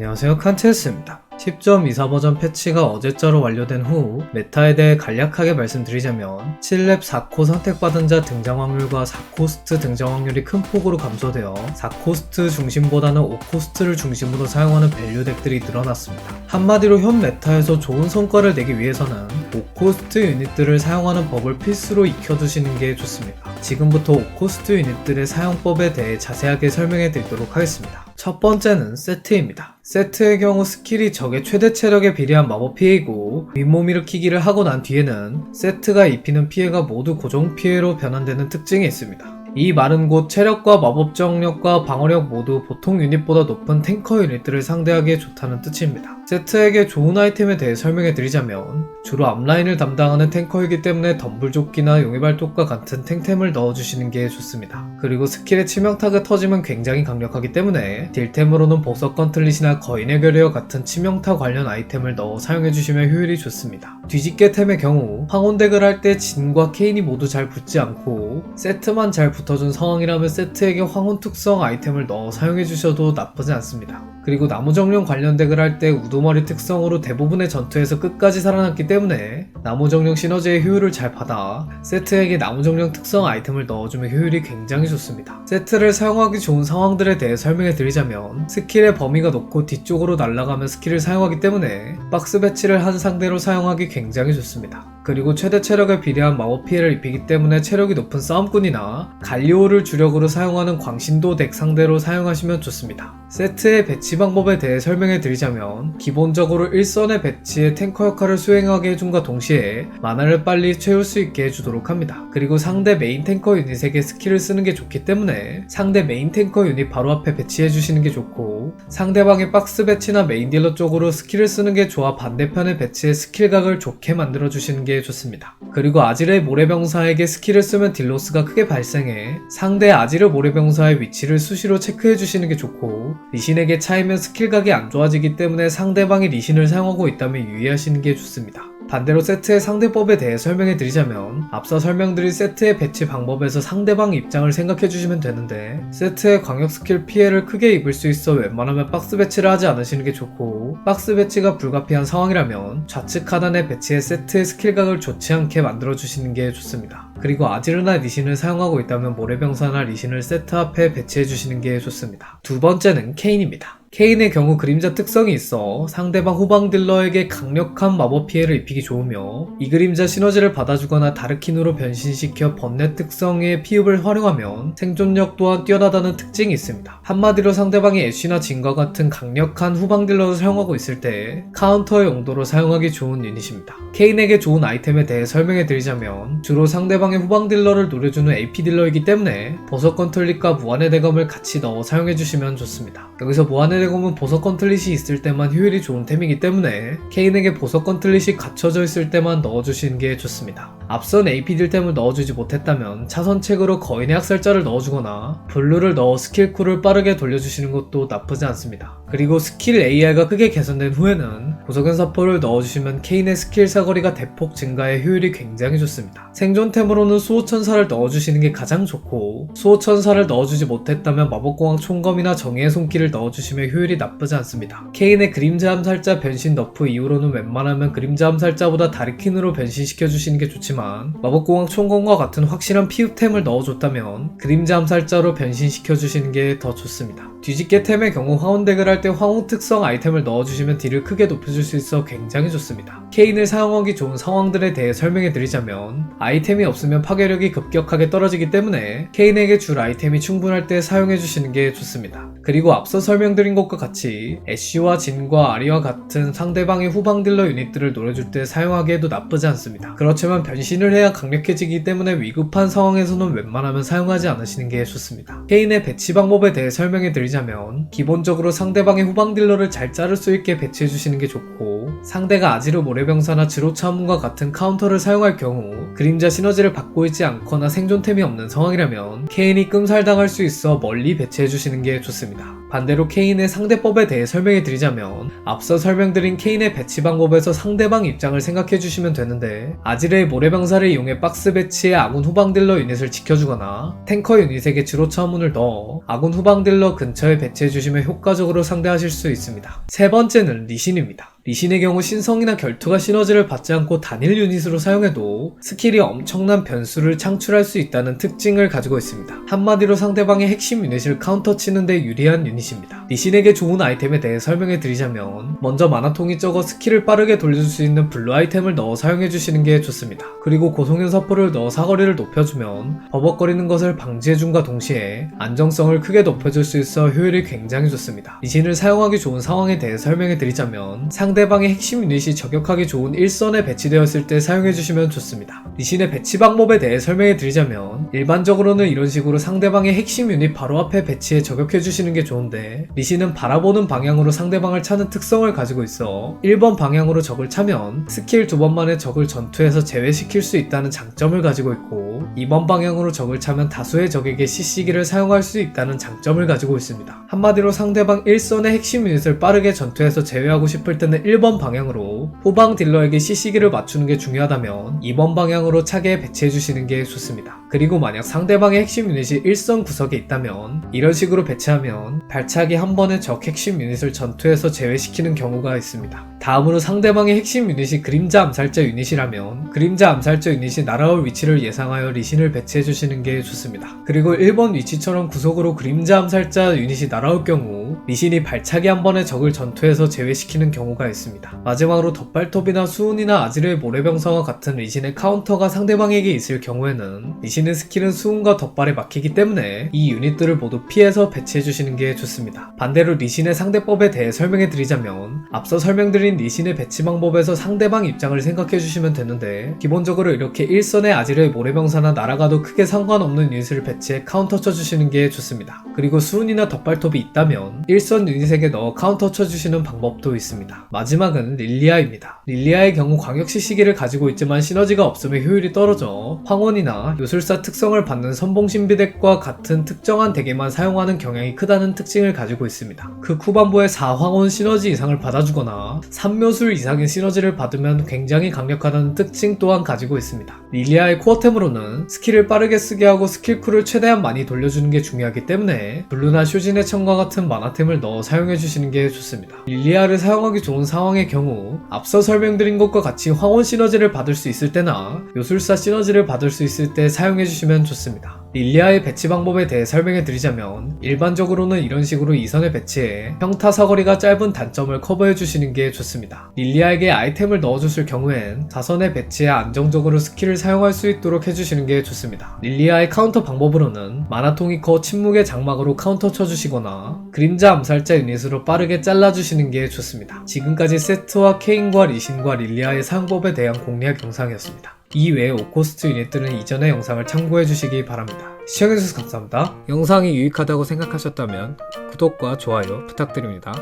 안녕하세요 칸체스입니다. 10.24 버전 패치가 어제자로 완료된 후 메타에 대해 간략하게 말씀드리자면 7렙 4코 선택받은 자 등장 확률과 4코스트 등장 확률이 큰 폭으로 감소되어 4코스트 중심보다는 5코스트를 중심으로 사용하는 밸류 덱들이 늘어났습니다. 한마디로 현 메타에서 좋은 성과를 내기 위해서는 5코스트 유닛들을 사용하는 법을 필수로 익혀두시는 게 좋습니다. 지금부터 5코스트 유닛들의 사용법에 대해 자세하게 설명해 드리도록 하겠습니다. 첫 번째는 세트입니다. 세트의 경우 스킬이 적의 최대 체력에 비례한 마법 피해이고 윗몸 일으키기를 하고 난 뒤에는 세트가 입히는 피해가 모두 고정 피해로 변환되는 특징이 있습니다. 이 말은 곧 체력과 마법 정력과 방어력 모두 보통 유닛보다 높은 탱커 유닛들을 상대하기에 좋다는 뜻입니다. 세트에게 좋은 아이템에 대해 설명해 드리자면 주로 앞라인을 담당하는 탱커이기 때문에 덤불조끼나 용의 발톱과 같은 탱템을 넣어주시는 게 좋습니다. 그리고 스킬의 치명타가 터지면 굉장히 강력하기 때문에 딜템으로는 보석 건틀릿이나 거인의 결의와 같은 치명타 관련 아이템을 넣어 사용해 주시면 효율이 좋습니다. 뒤집개 템의 경우 황혼덱을 할 때 진과 케인이 모두 잘 붙지 않고 세트만 잘 붙어준 상황이라면 세트에게 황혼 특성 아이템을 넣어 사용해 주셔도 나쁘지 않습니다. 그리고 나무정령 관련 덱을 할 때 우두머리 특성으로 대부분의 전투에서 끝까지 살아남기 때문에 나무정령 시너지의 효율을 잘 받아 세트에게 나무정령 특성 아이템을 넣어주면 효율이 굉장히 좋습니다. 세트를 사용하기 좋은 상황들에 대해 설명해 드리자면 스킬의 범위가 높고 뒤쪽으로 날아가면 스킬을 사용하기 때문에 박스 배치를 한 상대로 사용하기 굉장히 좋습니다. 그리고 최대 체력에 비례한 마법 피해를 입히기 때문에 체력이 높은 싸움꾼이나 갈리오를 주력으로 사용하는 광신도 덱 상대로 사용하시면 좋습니다. 세트의 배치 방법에 대해 설명해 드리자면 기본적으로 일선의 배치에 탱커 역할을 수행하게 해준과 동시에 만화를 빨리 채울 수 있게 해주도록 합니다. 그리고 상대 메인 탱커 유닛에게 스킬을 쓰는 게 좋기 때문에 상대 메인 탱커 유닛 바로 앞에 배치해 주시는 게 좋고 상대방의 박스 배치나 메인 딜러 쪽으로 스킬을 쓰는 게 좋아 반대편의 배치에 스킬각을 좋게 만들어 주시는 게 좋습니다. 그리고 아지르의 모래병사에게 스킬을 쓰면 딜로스가 크게 발생해 상대 아지르 모래병사의 위치를 수시로 체크해 주시는 게 좋고 리신에게 차이면 스킬각이 안 좋아지기 때문에 상대방이 리신을 사용하고 있다면 유의하시는 게 좋습니다. 반대로 세트의 상대법에 대해 설명해 드리자면 앞서 설명드린 세트의 배치 방법에서 상대방 입장을 생각해 주시면 되는데 세트의 광역 스킬 피해를 크게 입을 수 있어 웬만하면 박스 배치를 하지 않으시는 게 좋고 박스 배치가 불가피한 상황이라면 좌측 하단의 배치에 세트의 스킬각을 좋지 않게 만들어 주시는 게 좋습니다. 그리고 아지르나 리신을 사용하고 있다면 모래병사나 리신을 세트 앞에 배치해 주시는 게 좋습니다. 두 번째는 케인입니다. 케인의 경우 그림자 특성이 있어 상대방 후방 딜러에게 강력한 마법 피해를 입히기 좋으며 이 그림자 시너지를 받아주거나 다르킨으로 변신시켜 번뇌 특성의 피읍을 활용하면 생존력 또한 뛰어나다는 특징이 있습니다. 한마디로 상대방이 애쉬나 진과 같은 강력한 후방 딜러를 사용하고 있을 때 카운터의 용도로 사용하기 좋은 유닛입니다. 케인에게 좋은 아이템에 대해 설명해 드리자면 주로 상대방의 후방 딜러를 노려주는 AP 딜러이기 때문에 보석 건틀릿과 무한의 대검을 같이 넣어 사용해 주시면 좋습니다. 여기서 무한의 대검은 보석 건틀릿이 있을 때만 효율이 좋은 템이기 때문에 케인에게 보석 건틀릿이 갖춰져 있을 때만 넣어주시는 게 좋습니다. 앞선 AP 딜템을 넣어주지 못했다면 차선책으로 거인의 학살자를 넣어주거나 블루를 넣어 스킬 쿨을 빠르게 돌려주시는 것도 나쁘지 않습니다. 그리고 스킬 AI가 크게 개선된 후에는 고석연 사포를 넣어주시면 케인의 스킬 사거리가 대폭 증가해 효율이 굉장히 좋습니다. 생존템으로는 수호천사를 넣어주시는 게 가장 좋고 수호천사를 넣어주지 못했다면 마법공학 총검이나 정의의 손길을 넣어주시면 효율이 나쁘지 않습니다. 케인의 그림자 암살자 변신 너프 이후로는 웬만하면 그림자 암살자보다 다르킨으로 변신시켜주시는 게 좋지만 마법공학 총검과 같은 확실한 피흡템을 넣어줬다면 그림자 암살자로 변신시켜주시는 게 더 좋습니다. 뒤집개 템의 경우 화혼덱을 할 때 화혼 특성 아이템을 넣어주시면 딜을 크게 높여줄 수 있어 굉장히 좋습니다. 케인을 사용하기 좋은 상황들에 대해 설명해 드리자면 아이템이 없으면 파괴력이 급격하게 떨어지기 때문에 케인에게 줄 아이템이 충분할 때 사용해 주시는 게 좋습니다. 그리고 앞서 설명드린 것과 같이 애쉬와 진과 아리와 같은 상대방의 후방 딜러 유닛들을 노려줄 때 사용하기에도 나쁘지 않습니다. 그렇지만 변신을 해야 강력해지기 때문에 위급한 상황에서는 웬만하면 사용하지 않으시는 게 좋습니다. 케인의 배치 방법에 대해 설명해 드리자면 기본적으로 상대방의 후방 딜러를 잘 자를 수 있게 배치해 주시는 게 좋고 상대가 아지르 모래병사나 지로 차문과 같은 카운터를 사용할 경우 그림자 시너지를 받고 있지 않거나 생존템이 없는 상황이라면 케인이 끔살당할 수 있어 멀리 배치해 주시는 게 좋습니다. 반대로 케인의 상대법에 대해 설명해 드리자면 앞서 설명드린 케인의 배치 방법에서 상대방 입장을 생각해 주시면 되는데 아지레의 모래병사를 이용해 박스 배치에 아군 후방 딜러 유닛을 지켜주거나 탱커 유닛에게 주로 차 문을 넣어 아군 후방 딜러 근처에 배치해 주시면 효과적으로 상대하실 수 있습니다. 세 번째는 리신입니다. 리신의 경우 신성이나 결투가 시너지를 받지 않고 단일 유닛으로 사용해도 스킬이 엄청난 변수를 창출할 수 있다는 특징을 가지고 있습니다. 한마디로 상대방의 핵심 유닛을 카운터 치는데 유리한 유닛입니다. 리신에게 좋은 아이템에 대해 설명해 드리자면 먼저 마나통이 적어 스킬을 빠르게 돌려줄 수 있는 블루 아이템을 넣어 사용해 주시는 게 좋습니다. 그리고 고송현 서포를 넣어 사거리를 높여주면 버벅거리는 것을 방지해준과 동시에 안정성을 크게 높여줄 수 있어 효율이 굉장히 좋습니다. 리신을 사용하기 좋은 상황에 대해 설명해 드리자면 상대 방의 핵심 유닛이 저격하기 좋은 일선에 배치되었을 때 사용해 주시면 좋습니다. 리신의 배치 방법에 대해 설명해 드리자면 일반적으로는 이런 식으로 상대방의 핵심 유닛 바로 앞에 배치해 저격해 주시는 게 좋은데 리신은 바라보는 방향으로 상대방을 차는 특성을 가지고 있어 1번 방향으로 적을 차면 스킬 두번 만에 적을 전투에서 제외시킬 수 있다는 장점을 가지고 있고 2번 방향으로 적을 차면 다수의 적에게 CC기를 사용할 수 있다는 장점을 가지고 있습니다. 한마디로 상대방 1선의 핵심 유닛을 빠르게 전투에서 제외하고 싶을 때는 1번 방향으로 후방 딜러에게 CC기를 맞추는 게 중요하다면 2번 방향으로 차게 배치해 주시는 게 좋습니다. 그리고 만약 상대방의 핵심 유닛이 1선 구석에 있다면 이런 식으로 배치하면 발차기 한 번에 적 핵심 유닛을 전투에서 제외시키는 경우가 있습니다. 다음으로 상대방의 핵심 유닛이 그림자 암살자 유닛이라면 그림자 암살자 유닛이 날아올 위치를 예상하여 리신을 배치해 주시는 게 좋습니다. 그리고 1번 위치처럼 구석으로 그림자 암살자 유닛이 날아올 경우 리신이 발차기 한 번에 적을 전투에서 제외시키는 경우가 있습니다. 마지막으로 덧발톱이나 수운이나 아지르의 모래병사와 같은 리신의 카운터가 상대방에게 있을 경우에는 리신의 스킬은 수운과 덧발에 막히기 때문에 이 유닛들을 모두 피해서 배치해 주시는 게 좋습니다. 반대로 리신의 상대법에 대해 설명해 드리자면 앞서 설명드린 리신의 배치 방법에서 상대방 입장을 생각해 주시면 되는데 기본적으로 이렇게 일선의 아지르의 모래병사나 날아가도 크게 상관없는 유닛을 배치해 카운터 쳐주시는 게 좋습니다. 그리고 수운이나 덧발톱이 있다면 일선 유닛에게 넣어 카운터 쳐주시는 방법도 있습니다. 마지막은 릴리아입니다. 릴리아의 경우 광역시 시기를 가지고 있지만 시너지가 없으면 효율이 떨어져 황혼이나 요술사 특성을 받는 선봉신비덱과 같은 특정한 덱에만 사용하는 경향이 크다는 특징을 가지고 있습니다. 그 후반부에 4황혼 시너지 이상을 받아주거나 3묘술 이상의 시너지를 받으면 굉장히 강력하다는 특징 또한 가지고 있습니다. 릴리아의 코어템으로는 스킬을 빠르게 쓰게 하고 스킬쿨을 최대한 많이 돌려주는 게 중요하기 때문에 블루나 쇼진의 청과 같은 만화템 을 넣어 사용해 주시는 게 좋습니다. 릴리아를 사용하기 좋은 상황의 경우 앞서 설명드린 것과 같이 황혼 시너지를 받을 수 있을 때나 요술사 시너지를 받을 수 있을 때 사용해 주시면 좋습니다. 릴리아의 배치 방법에 대해 설명해 드리자면 일반적으로는 이런 식으로 이선에 배치해 평타 사거리가 짧은 단점을 커버해 주시는 게 좋습니다. 릴리아에게 아이템을 넣어줬을 경우엔 자선에 배치해 안정적으로 스킬을 사용할 수 있도록 해주시는 게 좋습니다. 릴리아의 카운터 방법으로는 마나통이 커 침묵의 장막으로 카운터 쳐주시거나 그림자 암살자 유닛으로 빠르게 잘라주시는 게 좋습니다. 지금까지 세트와 케인과 리신과 릴리아의 사용법에 대한 공략 영상이었습니다. 이 외의 오코스트 유닛들은 이전의 영상을 참고해 주시기 바랍니다. 시청해주셔서 감사합니다. 영상이 유익하다고 생각하셨다면 구독과 좋아요 부탁드립니다.